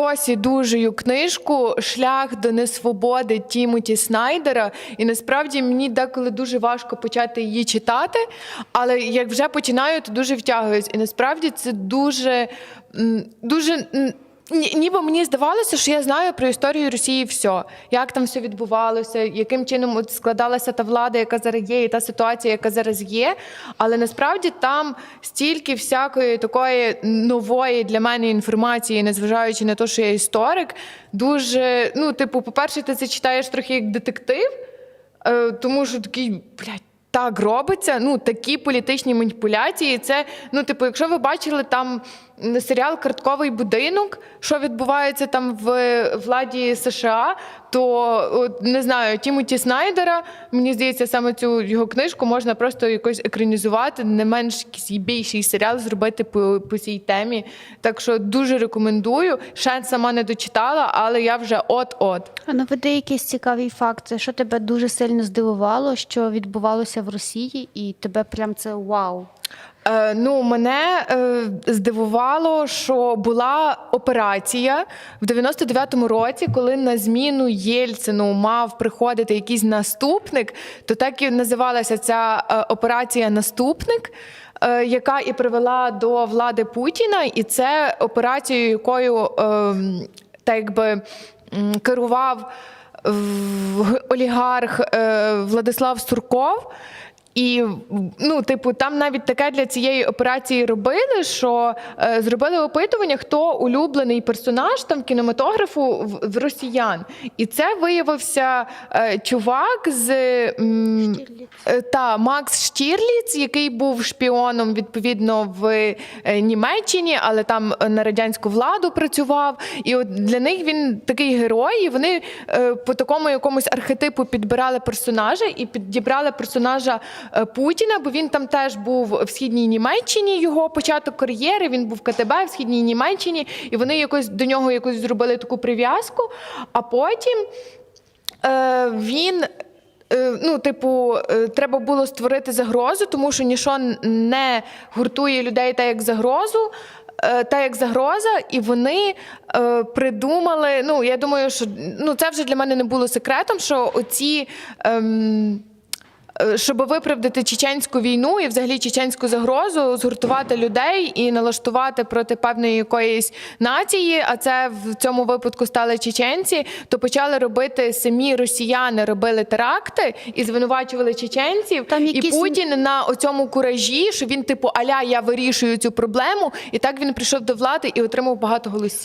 Досі дужую книжку Шлях до несвободи Тімоті Снайдера. І насправді мені деколи дуже важко почати її читати, але як вже починаю, то дуже втягуюсь. І насправді це дуже, дуже. Ні- Ніби мені здавалося, що я знаю про історію Росії все, як там все відбувалося, яким чином от складалася та влада, яка зараз є, і та ситуація, яка зараз є. Але насправді там стільки всякої такої нової для мене інформації, незважаючи на те, що я історик, дуже ну, типу, по-перше, ти це читаєш трохи як детектив, е, тому що такий, блядь. Так робиться, ну такі політичні маніпуляції. Це ну, типу, якщо ви бачили там серіал Картковий будинок, що відбувається там в владі США, то не знаю, Тімоті Снайдера, мені здається, саме цю його книжку можна просто якось екранізувати, не менш якийсь більший серіал зробити по, по цій темі. Так що дуже рекомендую. Ще сама не дочитала, але я вже от-от. А наведи якийсь цікавий факт, що тебе дуже сильно здивувало, що відбувалося в Росії, і тебе прям це вау. Е, ну, мене е, здивувало, що була операція в 99-му році, коли на зміну Єльцину мав приходити якийсь наступник, то так і називалася ця е, операція Наступник. е, Яка і привела до влади Путіна, і це операцією, якою ем, так якби керував олігарх е, Владислав Сурков. І ну, типу, там навіть таке для цієї операції робили, що е, зробили опитування, хто улюблений персонаж там кінематографу в, в росіян. І це виявився е, чувак з м, е, та Макс Штірліц, який був шпіоном відповідно в е, Німеччині, але там е, на радянську владу працював. І от для них він такий герой. І вони е, по такому якомусь архетипу підбирали персонажа і підібрали персонажа Путіна, бо він там теж був в східній Німеччині. Його початок кар'єри. Він був в КТБ в східній Німеччині, і вони якось до нього якось зробили таку прив'язку. А потім е, він. е, Ну, типу, е, треба було створити загрозу, тому що ніщо не гуртує людей так, як загрозу, е, та як загроза, і вони е, придумали. Ну, я думаю, що ну, це вже для мене не було секретом, що оці. Ем, е, щоб виправдати чеченську війну і взагалі чеченську загрозу, згуртувати людей і налаштувати проти певної якоїсь нації, а це в цьому випадку стали чеченці, то почали робити самі росіяни, робили теракти і звинувачували чеченців. Там І Путін на оцьому куражі, що він, типу, аля, я вирішую цю проблему, і так він прийшов до влади і отримав багато голосів.